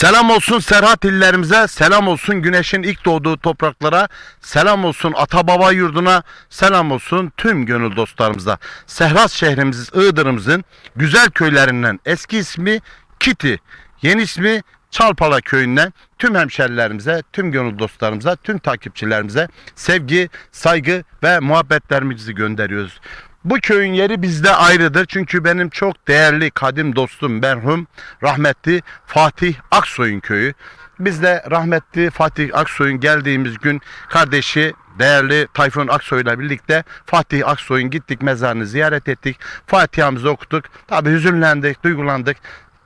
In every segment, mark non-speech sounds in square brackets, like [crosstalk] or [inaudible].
Selam olsun Serhat illerimize, selam olsun güneşin ilk doğduğu topraklara, selam olsun ata baba yurduna, selam olsun tüm gönül dostlarımıza. Serhat şehrimiz Iğdır'ımızın güzel köylerinden eski ismi Kiti, yeni ismi Çalpala köyünden tüm hemşerilerimize, tüm gönül dostlarımıza, tüm takipçilerimize sevgi, saygı ve muhabbetlerimizi gönderiyoruz. Bu köyün yeri bizde ayrıdır. Çünkü benim çok değerli kadim dostum merhum rahmetli Fatih Aksoy'un köyü. Biz de rahmetli Fatih Aksoy'un geldiğimiz gün kardeşi değerli Tayfun Aksoy'la birlikte Fatih Aksoy'un gittik mezarını ziyaret ettik. Fatiha'mızı okuduk. Tabi hüzünlendik, duygulandık.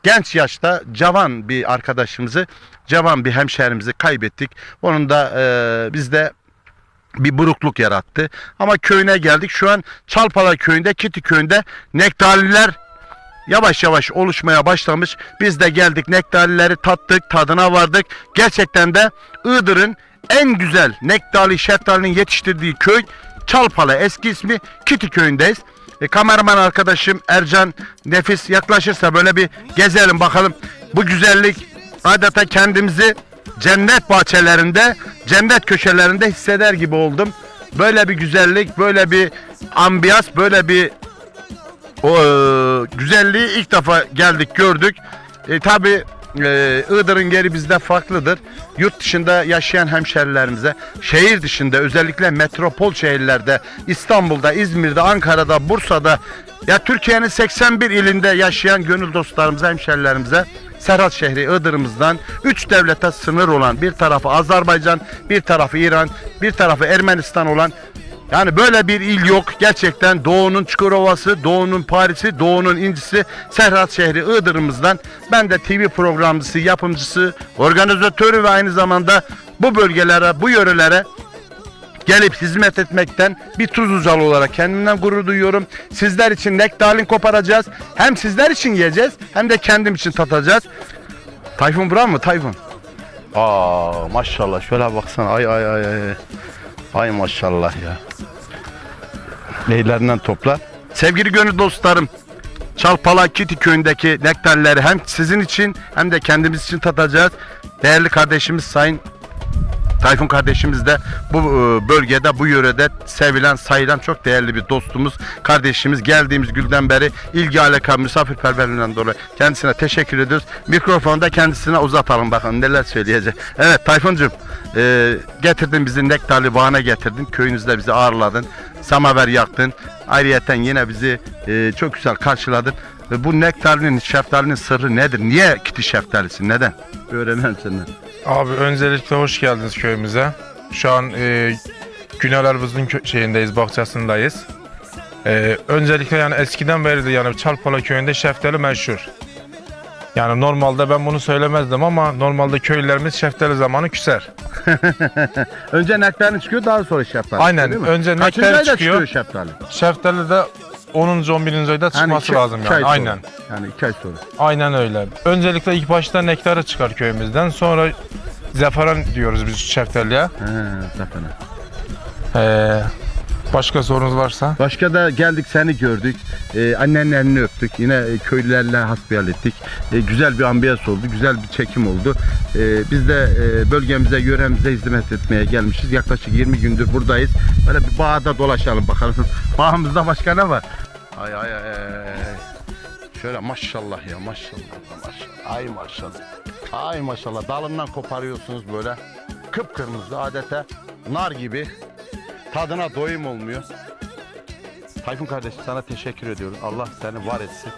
Genç yaşta cavan bir arkadaşımızı, cavan bir hemşehrimizi kaybettik. Onun da e, biz de bir burukluk yarattı. Ama köyüne geldik. Şu an Çalpala köyünde, Kiti köyünde nektaliler yavaş yavaş oluşmaya başlamış. Biz de geldik nektalileri tattık, tadına vardık. Gerçekten de Iğdır'ın en güzel nektali şeftalinin yetiştirdiği köy Çalpala. Eski ismi Kiti köyündeyiz. E, kameraman arkadaşım Ercan Nefis yaklaşırsa böyle bir gezelim bakalım. Bu güzellik adeta kendimizi cennet bahçelerinde, cennet köşelerinde hisseder gibi oldum. Böyle bir güzellik, böyle bir ambiyans, böyle bir o e, güzelliği ilk defa geldik gördük. E, Tabi Iğdır'ın geri bizde farklıdır. Yurt dışında yaşayan hemşerilerimize, şehir dışında özellikle metropol şehirlerde, İstanbul'da, İzmir'de, Ankara'da, Bursa'da ya Türkiye'nin 81 ilinde yaşayan gönül dostlarımıza, hemşerilerimize Serhat şehri Iğdır'ımızdan 3 devlete sınır olan bir tarafı Azerbaycan, bir tarafı İran, bir tarafı Ermenistan olan yani böyle bir il yok. Gerçekten Doğu'nun Çukurova'sı, Doğu'nun Paris'i, Doğu'nun incisi Serhat şehri Iğdır'ımızdan. Ben de TV programcısı, yapımcısı, organizatörü ve aynı zamanda bu bölgelere, bu yörelere gelip hizmet etmekten bir Tuzlucalı olarak kendimden gurur duyuyorum. Sizler için nektarin koparacağız. Hem sizler için yiyeceğiz hem de kendim için tatacağız. Tayfun Buran mı? Tayfun. Aa maşallah şöyle baksana ay ay ay ay. Ay maşallah ya. Neylerinden topla. Sevgili gönül dostlarım. Çalpala Kiti köyündeki nektarları hem sizin için hem de kendimiz için tatacağız. Değerli kardeşimiz Sayın Tayfun kardeşimiz de bu e, bölgede, bu yörede sevilen, sayılan çok değerli bir dostumuz, kardeşimiz. Geldiğimiz günden beri ilgi alaka, misafirperverliğinden dolayı kendisine teşekkür ediyoruz. Mikrofonu da kendisine uzatalım bakalım neler söyleyecek. Evet Tayfuncuğum, e, getirdin bizi Nektarlı Bağı'na getirdin. Köyünüzde bizi ağırladın. Samaver yaktın. Ayrıyeten yine bizi e, çok güzel karşıladın. Ve bu nektarinin, şeftalinin sırrı nedir? Niye kiti şeftalisi? Neden? Öğrenelim senden. Abi öncelikle hoş geldiniz köyümüze. Şu an e, Günel Arvuz'un kö- şeyindeyiz, bahçesindeyiz. E, öncelikle yani eskiden beridir yani Çalpala köyünde şeftali meşhur. Yani normalde ben bunu söylemezdim ama normalde köylülerimiz şeftali zamanı küser. [laughs] Önce nektarin çıkıyor daha sonra şeftali. Aynen, önce Kaçıncı nektar ayda çıkıyor. şeftali? Şeftali de 10. 11. ayda çıkması iki- lazım iki ay yani. sonra. Aynen. Yani iki ay sonra. Aynen öyle. Öncelikle ilk başta nektarı çıkar köyümüzden. Sonra zeferan diyoruz biz şeftaliye. He, zaten. Başka sorunuz varsa? Başka da geldik seni gördük. Ee, annenin elini öptük. Yine e, köylülerle hasbihal ettik. Ee, güzel bir ambiyans oldu. Güzel bir çekim oldu. Ee, biz de e, bölgemize, yöremize hizmet etmeye gelmişiz. Yaklaşık 20 gündür buradayız. Böyle bir bağda dolaşalım bakalım. [laughs] Bağımızda başka ne var? Ay ay. ay. Şöyle maşallah ya maşallah maşallah. Ay maşallah. Ay maşallah dalından koparıyorsunuz böyle. Kıpkırmızı adeta nar gibi. Tadına doyum olmuyor. Tayfun kardeşim sana teşekkür ediyorum. Allah seni var etsin.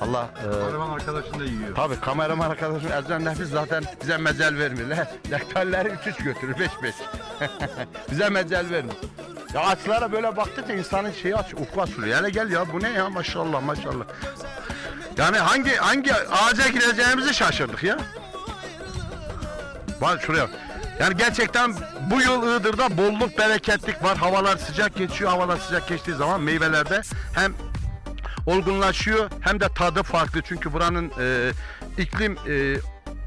Allah e, Kameraman arkadaşın da yiyor. tabii kameraman arkadaşım Ercan Nefis zaten bize mecel vermiyor. Le- Nektarları 3-3 götürür 5-5. bize mecel vermiyor. Ya açlara böyle baktıkça insanın şeyi aç, ufku açılıyor. Hele gel ya bu ne ya maşallah maşallah. Yani hangi hangi ağaca gireceğimizi şaşırdık ya. Bak şuraya. Yani gerçekten bu yıl Iğdır'da bolluk bereketlik var. Havalar sıcak geçiyor. Havalar sıcak geçtiği zaman meyvelerde hem olgunlaşıyor hem de tadı farklı. Çünkü buranın e, iklim e,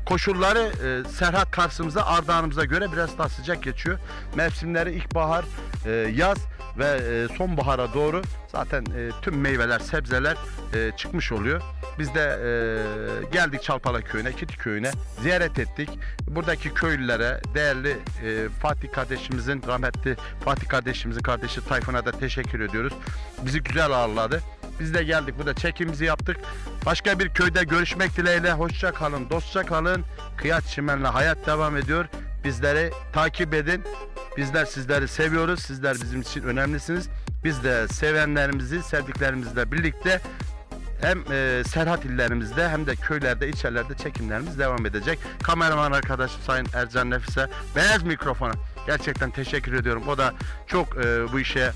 koşulları e, Serhat Kars'ımıza, Ardahan'ımıza göre biraz daha sıcak geçiyor. Mevsimleri ilkbahar, e, yaz. Ve e, sonbahara doğru zaten e, tüm meyveler, sebzeler e, çıkmış oluyor. Biz de e, geldik Çalpala köyüne, Kiti köyüne ziyaret ettik. Buradaki köylülere, değerli e, Fatih kardeşimizin, rahmetli Fatih kardeşimizin kardeşi Tayfun'a da teşekkür ediyoruz. Bizi güzel ağırladı. Biz de geldik burada çekimimizi yaptık. Başka bir köyde görüşmek dileğiyle. Hoşça kalın, dostça kalın. Kıyat Çimen'le hayat devam ediyor. Bizleri takip edin. Bizler sizleri seviyoruz. Sizler bizim için önemlisiniz. Biz de sevenlerimizi, sevdiklerimizle birlikte hem e, Serhat illerimizde hem de köylerde, ilçelerde çekimlerimiz devam edecek. Kameraman arkadaşım Sayın Ercan Nefis'e beyaz mikrofona gerçekten teşekkür ediyorum. O da çok e, bu işe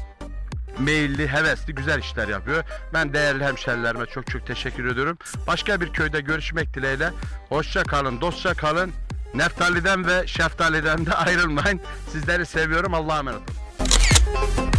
meyilli, hevesli, güzel işler yapıyor. Ben değerli hemşerilerime çok çok teşekkür ediyorum. Başka bir köyde görüşmek dileğiyle. Hoşça kalın, dostça kalın. Neftaliden ve şeftaliden de ayrılmayın. Sizleri seviyorum. Allah'a emanet olun.